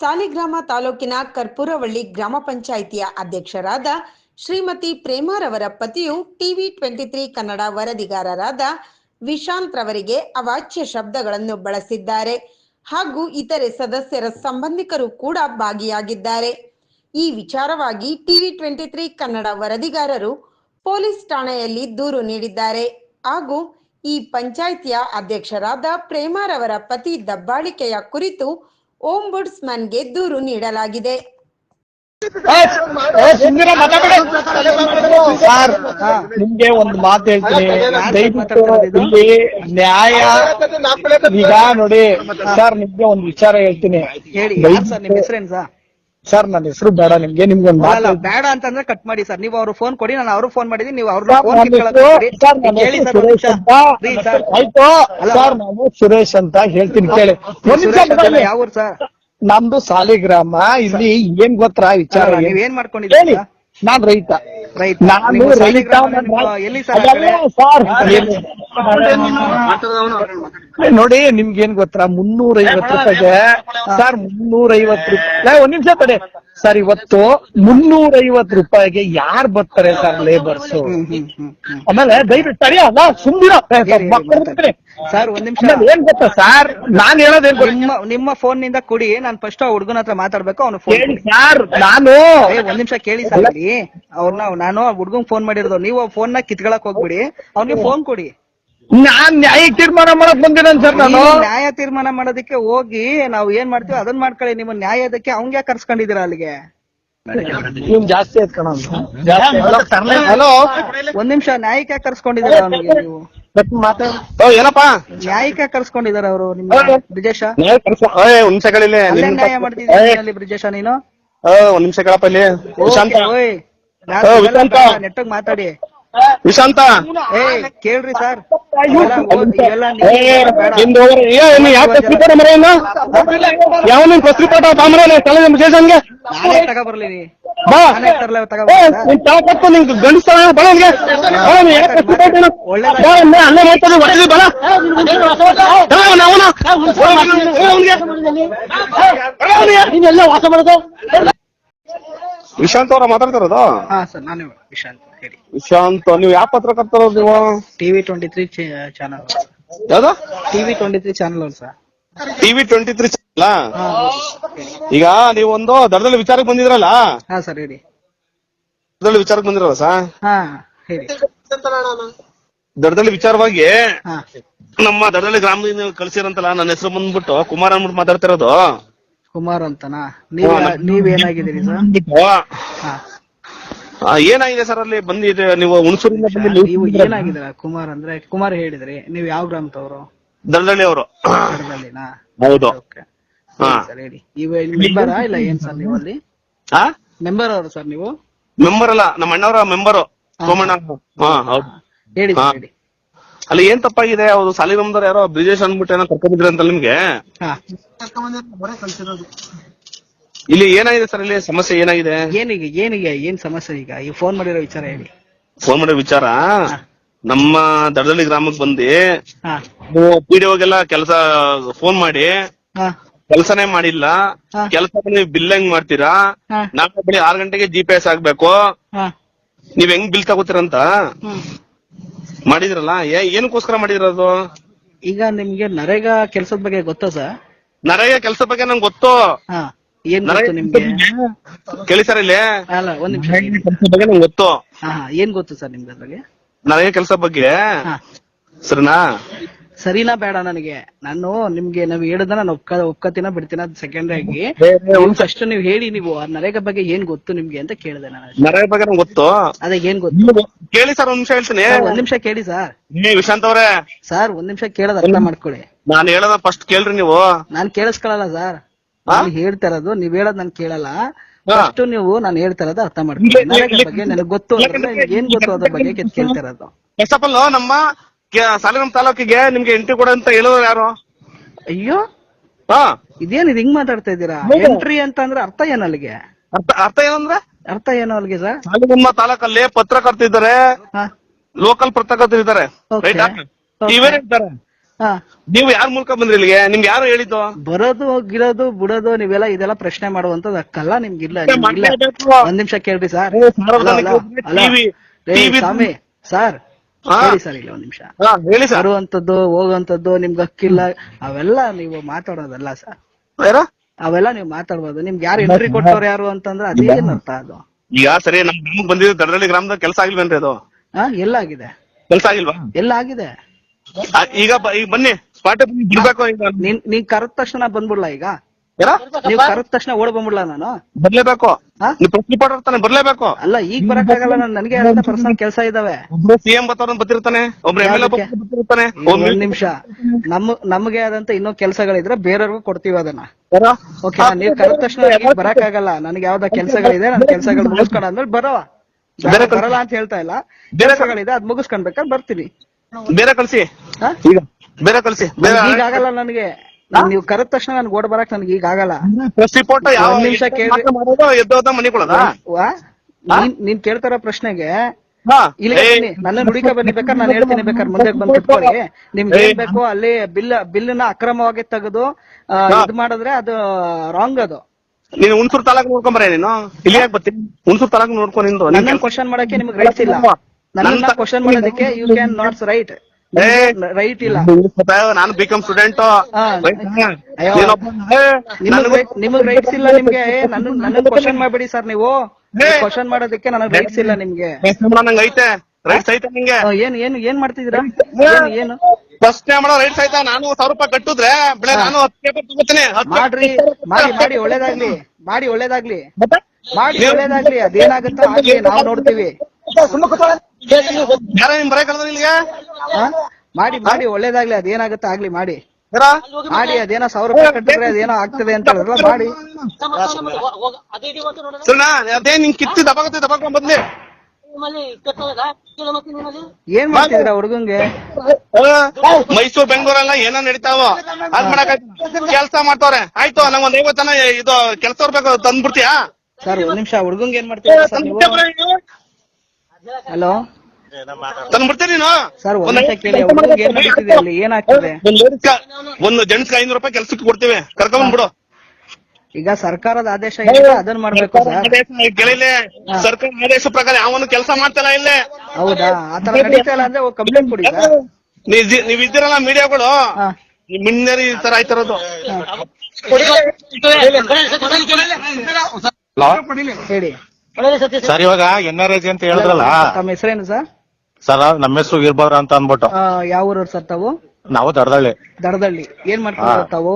ಸಾಲಿಗ್ರಾಮ ತಾಲೂಕಿನ ಕರ್ಪೂರವಳ್ಳಿ ಗ್ರಾಮ ಪಂಚಾಯಿತಿಯ ಅಧ್ಯಕ್ಷರಾದ ಶ್ರೀಮತಿ ಪ್ರೇಮಾರವರ ಪತಿಯು ಟಿವಿ ಟ್ವೆಂಟಿ ತ್ರೀ ಕನ್ನಡ ವರದಿಗಾರರಾದ ವಿಶಾಂತ್ ರವರಿಗೆ ಅವಾಚ್ಯ ಶಬ್ದಗಳನ್ನು ಬಳಸಿದ್ದಾರೆ. ಹಾಗೂ ಇತರೆ ಸದಸ್ಯರ ಸಂಬಂಧಿಕರು ಕೂಡ ಭಾಗಿಯಾಗಿದ್ದಾರೆ. ಈ ವಿಚಾರವಾಗಿ ಟಿವಿ ಟ್ವೆಂಟಿ ತ್ರೀ ಕನ್ನಡ ವರದಿಗಾರರು ಪೊಲೀಸ್ ಠಾಣೆಯಲ್ಲಿ ದೂರು ನೀಡಿದ್ದಾರೆ. ಹಾಗೂ ಈ ಪಂಚಾಯಿತಿಯ ಅಧ್ಯಕ್ಷರಾದ ಪ್ರೇಮಾರವರ ಪತಿ ದಬ್ಬಾಳಿಕೆಯ ಕುರಿತು ಓಂಬುಡ್ಸ್ಮನ್ಗೆ ದೂರು ನೀಡಲಾಗಿದೆ. ಸರ್ ನಿಮ್ಗೆ ಒಂದು ಮಾತು ಹೇಳ್ತೀನಿ. ದಯವಿಟ್ಟು ಇಲ್ಲಿ ನ್ಯಾಯ ಈಗ ನೋಡಿ ಸರ್ ನಿಮ್ಗೆ ಒಂದು ವಿಚಾರ ಹೇಳ್ತೀನಿ. ಹೇಳಿ ಸರ್ ನಿಮ್ಮ ಹೆಸರೇನು ಸರ್? ಸರ್ ನನ್ನ ಹೆಸರು ಬೇಡ ನಿಮ್ಗೆ ನಿಮ್ಗೆ ಒಂದು ಅಲ್ಲ ಮಾತು ಬೇಡ ಅಂತಂದ್ರೆ ಕಟ್ ಮಾಡಿ ಸರ್ ನೀವು ಅವ್ರು ಫೋನ್ ಕೊಡಿ ನಾನು ಅವ್ರು ಫೋನ್ ಮಾಡಿದೀನಿ ನೀವು ಅವ್ರ ಸರ್, ಫೋನ್ ನನ್ನ ಹೆಸರು- ಸರ್, ನನ್ನ ಹೇಳಿ ಹೆಸರು ಸರ್ ಒಂದ್ ಸುರೇಶ್ ನಿಮಿಷ. ಅಂತ ಪ್ಲೀಸ್ ಸರ್ ಆಯ್ತು. ಸರ್ ನಾನು ಸುರೇಶ್ ಅಂತ ಹೇಳ್ತೀನಿ ಕೇಳಿ. ಒಂದ್ ನಿಮಿಷ ಸುರೇಶ್ ಅಂತಲ್ಲ, ಬಿಡಿ. ಯಾವ ಊರು ಸರ್ ನಮ್ದು ಸಾಲಿಗ್ರಾಮ ಇಲ್ಲಿ ಏನ್ ಗೊತ್ತಾ ವಿಚಾರ ಅಲ್ಲ, ನೀವ್ ಏನು? ಏನ್ ಮಾಡ್ಕೊಂಡಿದ್ದೀನಿ ಹೇಳಿ ನಾನ್ ರೈತ. ರೈತ. ನಾನು ನೀವು ರೈತ ಸಾಲಿಗ್ರಾಮ ನಿಮ್ಮ ಎಲ್ಲಿ ಸರ್ ಆ ಕಡೆ? ಸರ್ ನೋಡಿ ನಿಮ್ಗೆ ಏನ್ ಗೊತ್ತಾ? ಮುನ್ನೂರ ಐವತ್ತು ರೂಪಾಯಿಗೆ ಸರ್ ಮುನ್ನೂರ ಐವತ್ತು ರೂಪಾಯಿ ಒಂದ್ ನಿಮಿಷ ತಡೆ. ಸರ್ ಇವತ್ತು ಮುನ್ನೂರ ಐವತ್ತು ರೂಪಾಯಿಗೆ ಯಾರ್ ಬರ್ತಾರೆ ಸರ್ ಲೇಬರ್ಸ್ ಆಮೇಲೆ ದಯವಿಟ್ಟು ತಡಿ ಅಲ್ಲ ಸರ್ ಒಂದ್ ನಿಮಿಷ. ಏನ್ ಗೊತ್ತಾ ಸರ್? ನಾನ್ ಹೇಳೋದೇನ್? ನಿಮ್ಮ ನಿಮ್ಮ ಫೋನ್ನಿಂದ ಕೊಡಿ ನಾನು ಫಸ್ಟ್ ಆ ಹುಡುಗನ ಹತ್ರ ಮಾತಾಡ್ಬೇಕು ಅವ್ನು ಫೋನ್ ಸರ್ ನಾನು ಏ ಒಂದ್ ನಿಮಿಷ ಕೇಳಿ ಸರ್ ಅವ್ರನ್ನ ನಾನು ಹುಡುಗನ್ ಫೋನ್ ಮಾಡಿರೋದು. ನೀವು ಫೋನ್ನ ಕಿತ್ಕೊಳಕ್ ಹೋಗ್ಬಿಡಿ. ಅವ್ನಿಗೆ ಫೋನ್ ಕೊಡಿ. ನಾನ್ ನ್ಯಾಯಕ್ಕೆ ತೀರ್ಮಾನ ಮಾಡಕ್ ಬಂದಿದ್ದೇನೆ ಸರ್ ನಾನು. ನೀವು ನ್ಯಾಯ ತೀರ್ಮಾನ ಮಾಡೋದಕ್ಕೆ ಹೋಗಿ ನಾವು ಏನ್ ಮಾಡ್ತೀವಿ ಅದನ್ನ ಮಾಡ್ಕೊಳ್ಳಿ ನಿಮ್ಮ ನ್ಯಾಯದಕ್ಕೆ ಅವಂಗೆ ಕರ್ಸ್ಕೊಂಡಿದೀರ ಅಲ್ಲಿಗೆ? ನಿಮ್ ಜಾಸ್ತಿ ಎತ್ಕೊಳ ಹಲೋ ಒಂದ್ ನಿಮಿಷ ನ್ಯಾಯಕ್ಕೆ ಕರ್ಸ್ಕೊಂಡಿದಾರ ಅವನಿಗೆ ನೀವು? ಓ ಏನಪ್ಪಾ? ನ್ಯಾಯಕ್ಕೆ ಕರ್ಸ್ಕೊಂಡಿದಾರ ಅವರು ನಿಮ್ಮ ಬ್ರಿಜೇಶ. ನ್ಯಾಯ ಕಳ್ಸ ಏ ಒಂದ್ ನಿಮಿಷ ಕೇಳಿಲ್ಲ ಅಲ್ಲೇ ನ್ಯಾಯ ಮಾಡ್ತಿದ್ದೀನಿ ಬ್ರಿಜೇಶ ನೀನು? ಒಂದ್ ನಿಮಿಷ ಕೇಳಪ್ಪ ಇಲ್ಲಿ. ವಿಶಾಂತ ಓಯ್ ಓ, ವಿಶಾಂತ. ನೆಟ್ಟಗ್ ಮಾತಾಡಿ. ವಿಶಾಂತ. ಏ ಕೇಳ್ರಿ ಸರ್. ನಿಮ್ದು ರಿಪೋರ್ಟ್ ಮರ ಇನ್ನು ಯಾವ ನಿನ್ ಪ್ರೆಸ್ ರಿಪೋರ್ಟ್ ತಾಮ್ರ ತಲೆ ತಗೊಬರ್ಲಿ ಬಾ. ನಾನೇ ನಿನ್ ಬಳ ಅಲ್ಲೇ ಮಾಡ್ತಾರೆ ಬಲ ನೀನೆಲ್ಲ ವಾಸ ಮಾಡೋದು? ವಿಶಾಂತ್ ಅವ್ರ ಮಾತಾಡ್ತಿರೋದು? ಹಾ ಸರ್ ನಾನೇ ವಿಶಾಂತ್. ಹೇಳಿ ವಿಶಾಂತ್ ನೀವು ಯಾವ ಪತ್ರಕರ್ತರು ನೀವು? ಟಿವಿ ಟ್ವೆಂಟಿ ತ್ರೀ ಚಾನಲ್ ಯಾವ್ದು? ಟಿವಿ ಟ್ವೆಂಟಿ ತ್ರೀ ಚಾನಲ್ ಅವ್ರು sir. TV twenty three channel ಈಗ ನೀವೊಂದು ದಡದಲ್ಲಿ ವಿಚಾರಕ್ಕೆ ಬಂದಿದ್ರಲ್ಲ? ಹಾ ಸರ್ ಹೇಳಿ. ದಡದಲ್ಲಿ ವಿಚಾರಕ್ಕೆ ಬಂದಿರಲ್ಲ ಸರ್? ಹಾ ಹೇಳಿ. ದಡದಲ್ಲಿ ವಿಚಾರವಾಗಿ ನಮ್ಮ ದಡದಲ್ಲಿ ಗ್ರಾಮದಿಂದ ನೀವು ಕಳ್ಸಿರಂತಲ್ಲ ನನ್ನ ಹೆಸರು ಬಂದ್ಬಿಟ್ಟು ಕುಮಾರ್ ಅಂದ್ಬಿಟ್ಟು ಮಾತಾಡ್ತಿರೋದು ಕುಮಾರ್ ಅಂತನಾ? ನೀವ್ ನೀವೇನಾಗಿದ್ದೀರಿ ಸರ್? ಏನಾಗಿದೆ ಸರ್ ಅಲ್ಲಿ? ಬಂದಿದೆ ನೀವು ಹುಣಸೂರಿಂದ ಬಂದು ನೀವು ಏನಾಗಿದ್ದೀರಾ ಕುಮಾರ್ ಅಂದ್ರೆ ಕುಮಾರ್ ಹೇಳಿದ್ರಿ ನೀವು ಯಾವ ಗ್ರಾಮದವರು? ದಳದಳ್ಳಿ ಅವರು. ಕಡದಲ್ಲಿನಾ ಹೌದು. ಹಾ. ಸರ್ ಹೇಳಿ. ಇವ ಮೆಂಬರಾ ಇಲ್ಲ ಏನ್ ಸರ್ ನೀವು ಅಲ್ಲಿ? ಆ? ಮೆಂಬರ್ ಅವರು ಸರ್ ನೀವು? ಮೆಂಬರ್ ಅಲ್ಲ ನಮ್ಮ ಅಣ್ಣವರ ಮೆಂಬರು ಸೋಮಣ್ಣ ಹಾ ಹೌದು. ಹೇಳಿ ಹಾ. ಸರ್ ಹೇಳಿ. ಅಲ್ಲಿ ಏನ್ ತಪ್ಪಾಗಿದೆ? ಅವ್ರು ಮೆಂಬರ್ ಯಾರೋ ಬ್ರಿಜೇಶ್ ಅಂದ್ಬಿಟ್ಟು ಏನೋ ಕರ್ಕೊಂಡಿದ್ರಿ ಅಂತ ನಿಮ್ಗೆ? ಹಾ. ಇಲ್ಲಿ ಏನಾಗಿದೆ ಸರ್ ಇಲ್ಲಿ? ಸಮಸ್ಯೆ ಏನಾಗಿದೆ? ಏನಿಗೆ ಏನಿಗೆ ಏನ್ ಸಮಸ್ಯೆ ಈಗ? ಈ ಫೋನ್ ಮಾಡಿರೋ ವಿಚಾರ ಹೇಳಿ. ಫೋನ್ ಮಾಡಿರೋ ವಿಚಾರ? ನಮ್ಮ ದಡದಳ್ಳಿ ಗ್ರಾಮಕ್ಕೆ ಬಂದು ಹಾ. ಪಿಡಿಒಗೆಲ್ಲ ಕೆಲಸ ಫೋನ್ ಮಾಡಿ ಹಾ. ಕೆಲಸನೇ ಮಾಡಿಲ್ಲ. ಹಾ. ಕೆಲಸ ನೀವು ಬಿಲ್ ಹೆಂಗ್ ಮಾಡ್ತೀರಾ? ಹಾ. ನಾಳೆ ಬೆಳಿ ಆರ್ ಗಂಟೆಗೆ ಜಿ ಪಿ ಎಸ್ ಆಗ್ಬೇಕು. ಹಾ. ನೀವ್ ಹೆಂಗ್ ಬಿಲ್ ತಗೋತೀರಂತ? ಹ್ಮ್. ಮಾಡಿದ್ರಲ್ಲ? ಏ- ಏನಕ್ಕೋಸ್ಕರ ಮಾಡಿದಿರೋದು ಈಗ ನಿಮ್ಗೆ ನರೇಗಾ ಕೆಲ್ಸದ ಬಗ್ಗೆ ಗೊತ್ತಾ ಸರ್? ನರೇಗಾ ಕೆಲಸ ಬಗ್ಗೆ ನಂಗೆ ಗೊತ್ತು. ಹಾ. ಏನ್ ಗೊತ್ತು ನಿಮ್ಗೆ? ಕೇಳಿ ಸರ್ ಇಲ್ಲಿ? ಅಲ್ಲ ಒಂದ್ ನಿಮಿಷ ಕೆಲಸ ಬಗ್ಗೆ ನಂಗೆ ಗೊತ್ತು. ಹಾ ಹಾ ಏನ್ ಗೊತ್ತು ಸರ್ ನಿಮ್ಗೆ ನರೇಗಾ ಕೆಲಸ ಬಗ್ಗೆ? ಹಾ. ಸರಿನಾ? ಸರಿನಾ ಬೇಡ ನನಗೆ. ನಾನು ನಿಮ್ಗೆ ನಾವ್ ಹೇಳದ ನಾನು ಒಪ್ಕ ಒಪ್ಕತಿನ ಬಿಡ್ತೀನ ಸೆಕೆಂಡ್ ಆಗಿ ಫಸ್ಟ್ ನೀವು ಹೇಳಿ ನೀವು ನರೇಗ ನರೇಗಾ ಬಗ್ಗೆ ಏನ್ ಗೊತ್ತು ನಿಮ್ಗೆ ಅಂತ ಕೇಳಿದೆ ನಾನು ನರೇಗ ಬಗ್ಗೆ ನಂಗೆ ಗೊತ್ತು. ಅದೇ ಏನ್ ಗೊತ್ತು? ನೀವು ಕೇಳಿ ಸರ್ ಒಂದ್ ನಿಮಿಷ ಹೇಳ್ತೀನಿ. ಸರ್, ಒಂದ್ ನಿಮಿಷ ಕೇಳಿ ಸರ್. ನೀ ವಿಶಾಂತ್ ಅವರೇ. ಸರ್ ಒಂದ್ ನಿಮಿಷ ಕೇಳೋದ್ ಅರ್ಥ ಮಾಡ್ಕೊಳ್ಳಿ. ನಾನು ಹೇಳೋದ ಫಸ್ಟ್ ಕೇಳ್ರಿ ನೀವು. ನಾನ್ ಕೇಳಿಸ್ಕೊಳಲ್ಲ ಸರ್. ಹೇಳ್ತಾ ಇರೋದು ನೀವ್ ಹೇಳೋದ್ ನಾನು ಕೇಳಲ್ಲ. ಅಷ್ಟು ಫಸ್ಟ್ ನೀವು ನಾನು ಹೇಳ್ತಾ ಇರೋದು ಅರ್ಥ ನರೇಗಾ ಬಗ್ಗೆ ನನಗೆ ಗೊತ್ತು ಅಂದ್ರೆ ಏನ್ ಗೊತ್ತು ಅದ್ರ ಬಗ್ಗೆ ಕೇಳ್- ಕೇಳ್ತಾ ಇರೋದು. ಫಸ್ಟ್ ಆಫ್ ಆಲ್ ನಮ್ಮ ಸಾಲಿಗ್ರಾಮ್ ತಾಲೂಕಿಗೆ ನಿಮ್ಗೆ ಎಂಟ್ರಿ ಕೊಡ ಅಂತ ಹೇಳೋರು ಯಾರು? ಅಯ್ಯೋ. ಇದೇನ್ ಇದು ಹಿಂಗ್ ಮಾತಾಡ್ತಾ ಇದ್ದೀರಾ? ಎಂಟ್ರಿ ಅಂತ ಅಂದ್ರೆ ಅರ್ಥ ಏನ್ ಅಲ್ಲಿಗೆ? ಅರ್ಥ ಅರ್ಥ ಏನಂದ್ರೆ ಅರ್ಥ ಏನು ಅಲ್ಲಿಗೆ ಸರ್? ಸಾಲಿಗ್ರಾಮ ತಾಲೂಕಲ್ಲಿ ಪತ್ರಕರ್ತ ಇದ್ದಾರೆ ಹಾ ಲೋಕಲ್ ಪತ್ರಕರ್ತರು ಇದ್ದಾರೆ ಇದ್ದಾರೆ. ನೀವು ಯಾರ ಮೂಲಕ ಬಂದ್ರಿ ಇಲ್ಲಿಗೆ? ನಿಮ್ಗೆ ಯಾರು ಹೇಳಿದ್ದು? ಬರೋದು ಗಿರೋದು ಬಿಡೋದು ನೀವೆಲ್ಲ ಇದೆಲ್ಲ ಪ್ರಶ್ನೆ ಮಾಡುವಂತದ್ದು ಅಕ್ಕಲ್ಲ ನಿಮ್ಗಿಲ್ಲ ಇಲ್ಲ ನಿಮ್ಗಿಲ್ಲ ಒಂದ್ ನಿಮಿಷ ಕೇಳ್ರಿ ಸರ್. ಸ್ವಾಮಿ ಸರ್ ಹಾ. ಹೇಳಿ ಸರ್ ಇಲ್ಲ ಒಂದ್ ನಿಮಿಷ. ಹೇಳಿ ಸರ್. ಬರುವಂತದ್ದು ಹೋಗುವಂತದ್ದು ನಿಮ್ಗೆ ಹಕ್ಕಿಲ್ಲ ಅವೆಲ್ಲ ನೀವು ಮಾತಾಡೋದಲ್ಲ ಸರ್. ಯಾರ? ಅವೆಲ್ಲ ನೀವು ಮಾತಾಡ್ಬೋದು. ನಿಮ್ಗೆ ಯಾರು ಎಂಟ್ರಿ ಕೊಟ್ಟವ್ರು ಯಾರು ಅಂತಂದ್ರೆ ಅದೇನ್ ಅರ್ಥ ಅದು? ಈಗ ಸರಿ ನಮ್ ಗ್ರಾಮಕ್ಕೆ ಬಂದಿದ್ದು ದಡದಳ್ಳಿ ಗ್ರಾಮದ ಕೆಲಸ ಆಗಿಲ್ವೇನ್ರಿ ಅದು? ಹಾ ಎಲ್ಲಾಗಿದೆ ಕೆಲಸ ಆಗಿಲ್ವಾ? ಎಲ್ಲ ಆಗಿದೆ. ಆ, ಈಗ ಬ- ಈಗ ಬನ್ನಿ ಸ್ಪಾಟ್ ಬಿಡ್ಬೇಕು ಈಗ ನೀನ್ ನೀನ್ ಕರೆದ ತಕ್ಷಣ ಬಂದ್ಬಿಡ್ಲಾ ಈಗ? ನೀವ್ ಕರೆದ ತಕ್ಷಣ ಓಡ್ ಬಂದ್ಬಿಡ್ಲಾ ನಾನು? ಬರ್ಲೇಬೇಕು. ಹಾ? ನೀವು ಪ್ರೆಸ್ ರಿಪೋರ್ಟರ್ ಬರ್ಲೇಬೇಕು. ಅಲ್ಲ ಈಗ ಬರಕಾಗಲ್ಲ ನಾನು ನನಗೆ ಅಂತ ಪರ್ಸನಲ್ ಕೆಲಸ ಇದಾವೆ. ಒಬ್ರು ಸಿಎಂ ಬರ್ತಾರ ಬರ್ತಿರ್ತಾನೆ ಒಬ್ರು ಎಂ ಎಲ್ ಯಾವ್ದಕ್ಕೆ? ಬರ್ತಿರ್ತಾನೆ ಒಂದ್ ನಿಮಿಷ. ನಮ್ಮ ನಮ್ಗೆ ಆದಂತ ಇನ್ನೂ ಕೆಲಸಗಳಿದ್ರೆ ಬೇರೆಯವ್ರಿಗೂ ಕೊಡ್ತೀವಿ ಅದನ್ನ. ಯಾರ? ಓಕೆ ನೀವ್ ಕರೆದ ತಕ್ಷಣ ಬರಕಾಗಲ್ಲ ಬರಕ್ಕಾಗಲ್ಲ ನನಗೆ ಯಾವ್ದ ಕೆಲಸಗಳಿದೆ ನನ್ನ ಕೆಲಸಗಳು ಮುಗಿಸ್ಕೊಂಡ್ ಆದ್ಮೇಲೆ ಬರವ. ಬೇರೆ ಬರಲ್ಲ ಅಂತ ಹೇಳ್ತಾ ಇಲ್ಲ. ಬೇರೆ ಕೆಲಸಗಳಿದೆ ಅದ್ ಮುಗಿಸ್ಕೊಂಡ್ಬೇಕಾದ್ರೆ ಬರ್ತೀನಿ. ಬೇರೆ ಕಳ್ಸಿ. ಈಗ. ಬೇರೆ ಕಳ್ಸಿ. ಬೇರೆ ಈಗ ಆಗಲ್ಲ ನನಗೆ. ನೀವು ಕರೆದ ತಕ್ಷಣ ನನ್ ಓಡ್ ಬರಕ್ ನನ್ಗೆ ಈಗ ಆಗಲ್ಲ. ರಿಪೋರ್ಟ್ ಯಾವ ಒಂದ್ ನಿಮಿಷ ಕೇಳಿ. ಎದ್ದೋದ ಮನೆ ವಾ? ನೀನ್- ನೀನ್ ಕೇಳ್ತಾರ ಪ್ರಶ್ನೆಗೆ? ಏಯ್, ಬನ್ನಿ ನನ್ನ ನುಡಿಕ ಬನ್ನಿ ಬೇಕಾದ್ರೆ ನಾನು ಹೇಳ್ತೀನಿ ಬೇಕಾದ್ರೆ ಮುಂದೆ ಬಂದು ಕುತ್ಕೊಳ್ಳಿ ನಿಮ್ಗೆ ಏನ್ ಬೇಕು ಅಲ್ಲಿ ಬಿಲ್ ಬಿಲ್ನ ಅಕ್ರಮವಾಗಿ ತೆಗೆದು ಆ, ಇದ್ ಮಾಡಿದ್ರೆ ಅದು ರಾಂಗ್ ಅದು. ನೀನು ಹುಣಸೂರು ತಾಲೂಕು ನೋಡ್ಕೊಂಬರ ನೀನು. ಇಲ್ಲಿ ಯಾಕೆ ಬರ್ತೀನಿ ಹುಣಸೂರು ತಾಲೂಕು ನಿಂದು. ನಿನ್ ನನ್ನ ಕ್ವಶನ್ ಮಾಡಕ್ಕೆ ನಿಮ್ಗೆ ರೈಟ್ಸ್ ಇಲ್ಲ. ನನ್ನ ಕ್ವಶನ್ ಮಾಡೋದಕ್ಕೆ you can not right right ಇಲ್ಲ. ನಾನು ಬಿಕಾಂ ಸ್ಟೂಡೆಂಟ್. ನಿಮಗ್ ರೈಟ್- ರೈಟ್ಸ್ ಇಲ್ಲ ನಿಮ್ಗೆ. ನನ್ನ ಕ್ವಶನ್ ಮಾಡ್ಬೇಡಿ ಸರ್ ನೀವು. ಕ್ವಶನ್ ಮಾಡೋದಕ್ಕೆ ನನಗ್ ರೈಟ್ಸ್ ಇಲ್ಲ ನಿಮ್ಗೆ. ಐತೆ. ರೈಟ್ಸ್ ಐತೆ ನಿಂಗೆ. ಏನ್ ಏನ್ ಏನ್ ಮಾಡ್ತಿದೀರಾ ಏನು ಫಸ್ಟ್ ಟೈಮ್ ಮಾಡೋ ರೈಟ್ಸ್ ಆಯ್ತಾ? ನಾನು ಸಾವಿರ ರೂಪಾಯಿ ಕಟ್ಟಿದ್ರೆ ಬೆಳೆ ನಾನು ಹತ್ತು ಪೇಪರ್ ತಗೋತೀನಿ. ಮಾಡ್ರಿ. ಮಾಡಿ ಮಾಡಿ ಒಳ್ಳೇದಾಗ್ಲಿ. ಮಾಡಿ ಒಳ್ಳೇದಾಗ್ಲಿ? ಮಾಡಿ ಒಳ್ಳೇದಾಗ್ಲಿ. ಅದೇನಾಗುತ್ತೋ ಆಗ್ಲಿ ನಾವು ನೋಡ್ತೀವಿ. ಯಾರ ನಿಮ್ ಇಲ್ಲಿಗೆ? ಮಾಡಿ ಮಾಡಿ ಒಳ್ಳೇದಾಗ್ಲಿ ಅದೇನಾಗುತ್ತೆ ಆಗ್ಲಿ ಮಾಡಿ? ಮಾಡಿ ಅದೇನೋ ಸಾವಿರ ರೂಪಾಯಿ ಕಟ್ಟಿದ್ರೆ ಅದೇನೋ ಆಗ್ತದೆ ಅಂತ ಹೇಳಿದ್ರಲ್ಲ ಮಾಡಿ. ಅದೇ ನಿಂಗ್ ಕಿತ್ತಿ ದಬಾಕತ್ತೆ ದಬಾಕೊಂಡ್ ಬಂದ್ಲಿ. ಏನ್ ಮಾಡ್ತಿದ್ರ ಹುಡುಗಂಗೆ? ಮೈಸೂರು ಬೆಂಗಳೂರಲ್ಲ ಏನೋ ನಡೀತಾವ ಅದ್ ಮಾಡಕ್ ಕೆಲ್ಸ ಮಾಡ್ತಾವ್ರೆ. ಆಯ್ತು ನಂಗ್ ಒಂದ್ ಐವತ್ತನ ಇದು ಕೆಲ್ಸ ಬೇಕು ತಂದ್ಬಿಡ್ತೀಯಾ? ಸರ್ ಒಂದ್ ನಿಮಿಷ ಹುಡುಗಂಗೆ ಏನ್ ಸರ್ ನೀವು? ಹಲೋ? ಸರ್ ಒಂದ್ ಒಂದ್ ನಿಮಿಷ ಕೇಳಿ ಹುಡುಗಂಗೆ ಏನ್ ನಡೀತಿದೆ ಅಲ್ಲಿ? ಏನಾಗ್ತಿದೆ ಒಂದ್ ಜನಕ್ಕೆ ಐನೂರು ರೂಪಾಯಿ ಕೆಲ್ಸಕ್ಕೆ ಕೊಡ್ತೀವಿ. ಕರ್ಕೊಂಡ್ಬಿಡು ಈಗ ಸರ್ಕಾರದ ಆದೇಶ ಏನಿದೆ ಅದನ್ನ ಮಾಡ್ಬೇಕು ಸರ್. ಕೇಳಿಲ್ಲ ಸರ್ಕಾರ ಆದೇಶ ಪ್ರಕಾರ ಯಾವನು ಕೆಲಸ ಮಾಡ್ತಾರ ಇಲ್ಲೇ? ಹೌದಾ? ಆತರ ನಡೀತಾ ಇಲ್ಲ ಅಂದ್ರೆ ಕಂಪ್ಲೇಂಟ್ ಕೊಡಿ ಸರ್. ನೀವ್ ನೀವ್ ಇದ್ದೀರಲ್ಲ ಮೀಡಿಯಾಗಳು ಮಿನ್ನರಿ ಮಿಣ್ಣರಿ ಈ ತರ ಆಯ್ತಿರೋದು ಹೇಳಿ. ಸರ್. ಇವಾಗ ಎನ್ ಆರ್ ಐಜಿ ಅಂತ ಹೇಳಿದ್ರಲ್ಲ. ತಮ್ಮ ಹೆಸರೇನು ಸರ್? ಸರ್ ನಮ್ಮ ಹೆಸರು ವೀರ್ಭದ್ರ ಅಂತ ಅಂದ್ಬಿಟ್ಟು. ಆ, ಯಾವ ಊರವ್ರು ಸರ್ ತಾವು? ನಾವು ದಡದಳ್ಳಿ. ದಡದಳ್ಳಿ. ಏನ್ ಮಾಡ್ತೀವಿ ತಾವು?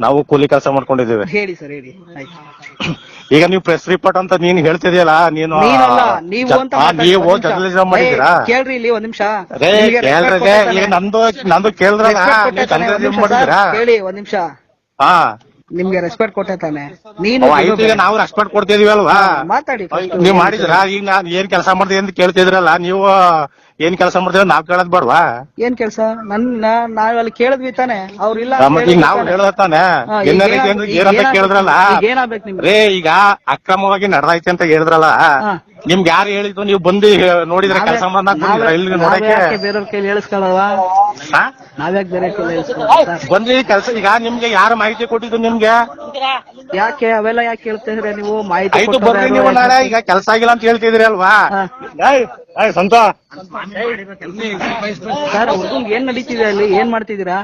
ನಾವು ಕೂಲಿ ಕೆಲಸ ಮಾಡ್ಕೊಂಡಿದ್ದೇವೆ. ಹೇಳಿ ಸರ್ ಹೇಳಿ. ಆಯ್ತು. ಈಗ ನೀವು ಪ್ರೆಸ್ ರಿಪೋರ್ಟ್ ಅಂತ ನೀನ್ ಹೇಳ್ತಿದ್ಯಲ್ಲ ನೀನು ನೀನಲ್ಲ ನೀವು ಅಂತ ಆ, ಮಾತಾಡಿ, ನೀವು ಒಂದ್ ನಿಮಿಷ. ಜರ್ನಲಿಸಂ ಮಾಡಿದ್ದೀರಾ? ಏ, ಕೇಳ್ರಿ ಇಲ್ಲಿ ಒಂದ್ ನಿಮಿಷ. ರೇ ನಿಮ್ಗೆ respect ಕೇಳ್ರಿಗೆ ಕೊಟ್ಟೆ ಈಗ? ನಂದು ನಂದು ಕೇಳಿದ್ರಲ್ಲ Respect ಕೊಟ್ಟೆ ನೀವು? ಒಂದ್ ಜರ್ನಲಿಸಂ ನಿಮಿಷ ಸರ್, ಮಾಡಿದ್ದೀರಾ? ಕೇಳಿ ಒಂದ್ ನಿಮಿಷ. ಹಾ. ನಿಮ್ಗೆ ರೆಸ್ಪೆಕ್ಟ್ ಕೊಟ್ಟೆ ತಾನೆ. ನೀನು ಈಗ ನಾವು ರೆಸ್ಪೆಕ್ಟ್ ಕೊಡ್ತಿದೀವಿ ಅಲ್ವಾ ಮಾತಾಡಿ first. ನೀವ್ ಮಾಡಿದ್ರ? ಈಗ ನಾನು ಏನ್ ಕೆಲಸ ಮಾಡ್ತೀನಿ ಅಂತ ಕೇಳ್ತಿದ್ರಲ್ಲ ನೀವು ಏನ್ ಕೆಲಸ ಮಾಡ್ತೀವಿ ನಾವ್ ಕೇಳದ್ ಬೇಡವಾ? ಏನ್ ಕೆಲ್ಸ? ನನ್ನ ನಾವ್ ಅಲ್ಲಿ ಕೇಳಿದ್ವಿ ತಾನೆ. ಅವ್ರು ಇಲ್ಲ ಅಂತ ಈಗ ನಾವು ಹೇಳಿದ್ರು ಹೇಳೋದ್ ತಾನೆ. ಹಾ, ಈಗ ಈಗ ಏನಂತ ಕೇಳಿದ್ರಲ್ಲ? ಈಗ ಏನಾಗ್ಬೇಕು ನಿಮ್ಗೆ? ರೇ ಈಗ ಅಕ್ರಮವಾಗಿ ನಡೆದೈತೆ ಅಂತ ಹೇಳಿದ್ರಲ್ಲ? ಹಾ. ನಿಮ್ಗೆ ಯಾರು ಹೇಳಿದ್ರು? ನೀವು ಬಂದು ನೋಡಿದ್ರೆ ನಾವೇ- ಕೆಲಸ ನಾವೇ- ಇಲ್ಲಿ ನಾವೇ ನೋಡಕ್ಕೆ? ಯಾಕೆ ಬೇರೆಯವ್ರ ಕೈಲಿ ಹೇಳಿಸ್ಕೊಳ್ಳಲ್ವಾ ಹಾ? ನಾವ್ಯಾಕೆ ಬೇರೆ ಕೈಲಿ ಹೇಳಿಸ್ಕೊಳ್ಳೋದು ಸರ್? ಬಂದ್ರಿ ಕೆಲಸ. ಈಗ ನಿಮ್ಗೆ ಯಾರು ಮಾಹಿತಿ ಕೊಟ್ಟಿದ್ದು ನಿಮ್ಗೆ? ಯಾಕೆ? ಅವೆಲ್ಲ ಯಾಕೆ ಕೇಳ್ತಿದ್ರೆ ನೀವು? ಮಾಹಿತಿ ಆಯ್ತು ಬರ್ರಿ ನೀವು ನಾಳೆ. ಈಗ ಕೆಲಸ ಆಗಿಲ್ಲ ಅಂತ ಹೇಳ್ತಿದ್ರಿ ಅಲ್ವಾ? ಹಾ. ಏಯ್, ಏಯ್, ಸಂತ ಸರ್ ಹುಡುಗಂಗೆ ಏನ್ ನಡೀತಿದೆ ಅಲ್ಲಿ? ಏನ್ ಮಾಡ್ತಿದ್ದೀರಾ?